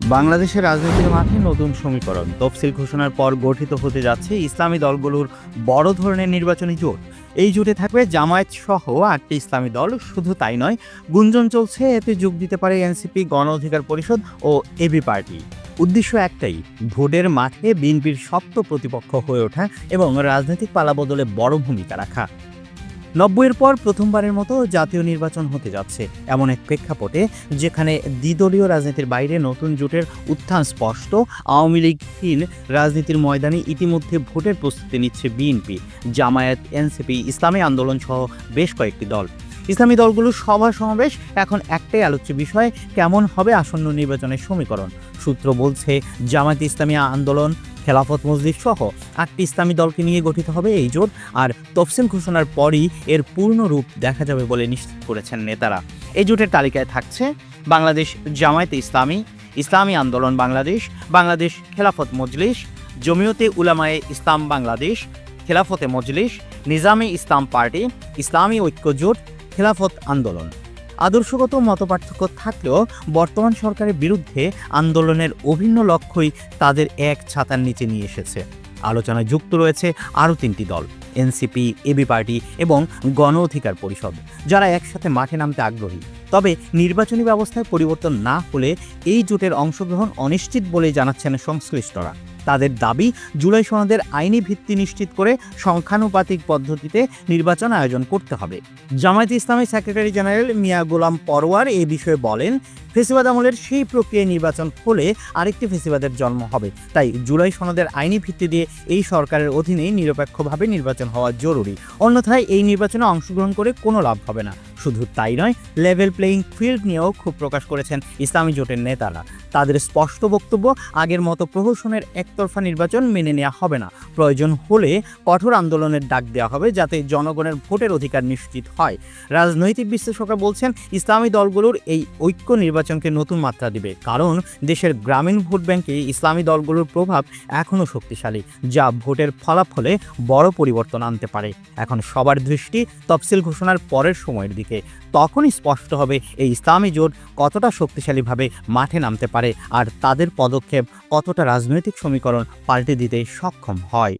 বাংলাদেশের রাজনীতির মাঠে নতুন সমীকরণ। তফসিল ঘোষণার পর গঠিত হতে যাচ্ছে ইসলামী দলগুলোর বড় ধরনের নির্বাচনী জোট। এই জোটে থাকবে জামায়াত সহ আটটি ইসলামী দল, শুধু তাই নয়, গুঞ্জন চলছে, এতে যোগ দিতে পারে এনসিপি, গণ অধিকার পরিষদ ও এবি পার্টি। উদ্দেশ্য একটাই, ভোটের মাঠে বিএনপির শক্ত প্রতিপক্ষ হয়ে ওঠা এবং রাজনৈতিক পালাবদলে বড় ভূমিকা রাখা। নব্বইয়ের পর প্রথমবারের মতো জাতীয় নির্বাচন হতে যাচ্ছে। এমন এক প্রেক্ষাপটে যেখানে দ্বিদলীয় রাজনীতির বাইরে নতুন জোটের উত্থান স্পষ্ট, আওয়ামী লীগহীন রাজনীতির ময়দানে ইতিমধ্যে ভোটের প্রস্তুতি নিচ্ছে বিএনপি। জামায়াত, এনসিপি, ইসলামী আন্দোলন সহ বেশ কয়েকটি দল। ইসলামী দলগুলোর সভা সমাবেশ এখন একটাই আলোচ্য বিষয়, কেমন হবে আসন্ন নির্বাচনের সমীকরণ? সূত্র বলছে, জামায়াত ইসলামী আন্দোলন, খেলাফত মসজিদ সহ আটটি ইসলামী দলকে নিয়ে গঠিত হবে এই জোট আর তফসিল ঘোষণার পরই এর পূর্ণ রূপ দেখা যাবে বলে নিশ্চিত করেছেন নেতারা। এই জোটের তালিকায় থাকছে, বাংলাদেশ জামায়াতে ইসলামী ইসলামী আন্দোলন বাংলাদেশ বাংলাদেশ খেলাফত মজলিস, জমিয়তে উলামায়ে ইসলাম বাংলাদেশ, খেলাফতে মজলিস, নিজামে ইসলাম পার্টি, ইসলামী ঐক্য জোট খেলাফত আন্দোলন। আদর্শগত মতপার্থক্য থাকলেও বর্তমান সরকারের বিরুদ্ধে আন্দোলনের অভিন্ন লক্ষ্যই তাদের এক ছাতার নিচে নিয়ে এসেছে। আলোচনায় যুক্ত রয়েছে আরও তিনটি দল, এনসিপি, এবি পার্টি এবং গণ অধিকার পরিষদ, যারা একসাথে মাঠে নামতে আগ্রহী। তবে নির্বাচনী ব্যবস্থায় পরিবর্তন না হলে এই জোটের অংশগ্রহণ অনিশ্চিত বলে জানাচ্ছেন সংশ্লিষ্টরা। তাদের দাবি, জুলাই সনদের আইনি ভিত্তি নিশ্চিত করে সংখ্যানুপাতিক পদ্ধতিতে নির্বাচন আয়োজন করতে হবে। জামায়াত ইসলামের সেক্রেটারি জেনারেল মিয়া গোলাম পরওয়ার এই বিষয়ে বলেন, ফেসিবাদ আমলের সেই প্রক্রিয়ায় নির্বাচন হলে আরেকটি ফেসিবাদের জন্ম হবে। তাই জুলাই সনদের আইনি ভিত্তি দিয়ে এই সরকারের অধীনেই নিরপেক্ষভাবে নির্বাচন হওয়া জরুরি। অন্যথায় এই নির্বাচনে অংশগ্রহণ করে কোনো লাভ হবে না। শুধু তাই নয় লেভেল প্লেয়িং ফিল্ড নিয়েও খুব প্রকাশ করেছেন ইসলামী জোটের নেতারা। তাদের স্পষ্ট বক্তব্য, আগের মতো প্রহসনের একতরফা নির্বাচন মেনে নেওয়া হবে না। প্রয়োজন হলে কঠোর আন্দোলনের ডাক দেওয়া হবে যাতে জনগণের ভোটের অধিকার নিশ্চিত হয়। রাজনৈতিক বিশ্লেষকরা বলছেন, ইসলামী দলগুলোর এই ঐক্য নির্বাচনকে নতুন মাত্রা দিবে কারণ দেশের গ্রামীণ ভোট ব্যাংকে ইসলামী দলগুলোর প্রভাব এখনও শক্তিশালী, যা ভোটের ফলাফলে বড় পরিবর্তন আনতে পারে। এখন সবার দৃষ্টি তফসিল ঘোষণার পরের সময়ের দিকে তখনই স্পষ্ট হবে এই ইসলামী জোট কতটা শক্তিশালীভাবে মাঠে নামতে পারে আর তাদের পদক্ষেপ কতটা রাজনৈতিক সমীকরণ পাল্টে দিতে সক্ষম হয়।